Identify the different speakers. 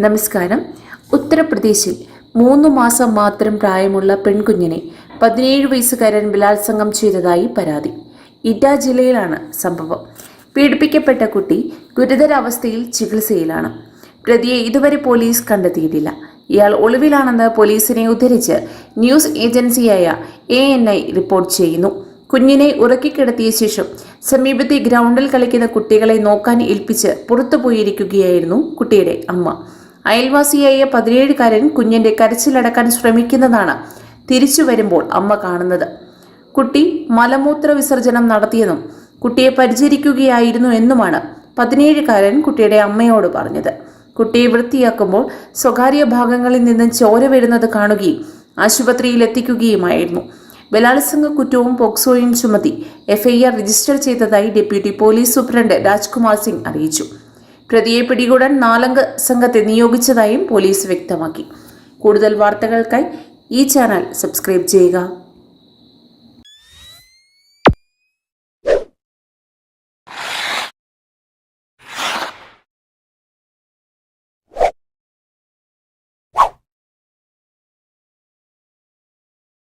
Speaker 1: നമസ്കാരം. ഉത്തർപ്രദേശിൽ മൂന്ന് മാസം മാത്രം പ്രായമുള്ള പെൺകുഞ്ഞിനെ പതിനേഴ് വയസ്സുകാരൻ ബലാത്സംഗം ചെയ്തതായി പരാതി. ഇറ്റാ ജില്ലയിലാണ് സംഭവം. പീഡിപ്പിക്കപ്പെട്ട കുട്ടി ഗുരുതരാവസ്ഥയിൽ ചികിത്സയിലാണ്. പ്രതിയെ ഇതുവരെ പോലീസ് കണ്ടെത്തിയിട്ടില്ല. ഇയാൾ ഒളിവിലാണെന്ന് പോലീസിനെ ഉദ്ധരിച്ച് ന്യൂസ് ഏജൻസിയായ എ റിപ്പോർട്ട് ചെയ്യുന്നു. കുഞ്ഞിനെ ഉറക്കിക്കിടത്തിയ ശേഷം സമീപത്തെ ഗ്രൗണ്ടിൽ കളിക്കുന്ന കുട്ടികളെ നോക്കാൻ ഏൽപ്പിച്ച് പുറത്തുപോയിരിക്കുകയായിരുന്നു കുട്ടിയുടെ അമ്മ. അയൽവാസിയായ പതിനേഴുകാരൻ കുഞ്ഞിന്റെ കരച്ചിലടക്കാൻ ശ്രമിക്കുന്നതാണ്. തിരിച്ചു വരുമ്പോൾ അമ്മ കാണുന്നത്. കുട്ടി മലമൂത്ര വിസർജനം നടത്തിയെന്നും കുട്ടിയെ പരിചരിക്കുകയായിരുന്നു എന്നുമാണ് പതിനേഴുകാരൻ കുട്ടിയുടെ അമ്മയോട് പറഞ്ഞത്. കുട്ടിയെ വൃത്തിയാക്കുമ്പോൾ സ്വകാര്യ ഭാഗങ്ങളിൽ നിന്ന് ചോര വരുന്നത് കാണുകയും ആശുപത്രിയിൽ എത്തിക്കുകയുമായിരുന്നു. ബലാത്സംഗ കുറ്റവും പോക്സോയും ചുമത്തി എഫ്ഐആർ രജിസ്റ്റർ ചെയ്തതായി deputy police superintendent Rajkumar Singh അറിയിച്ചു. പ്രതിയെ പിടികൂടാൻ നാലംഗ സംഘത്തെ നിയോഗിച്ചതായും പോലീസ് വ്യക്തമാക്കി. കൂടുതൽ വാർത്തകൾക്കായി ഈ ചാനൽ സബ്സ്ക്രൈബ് ചെയ്യുക.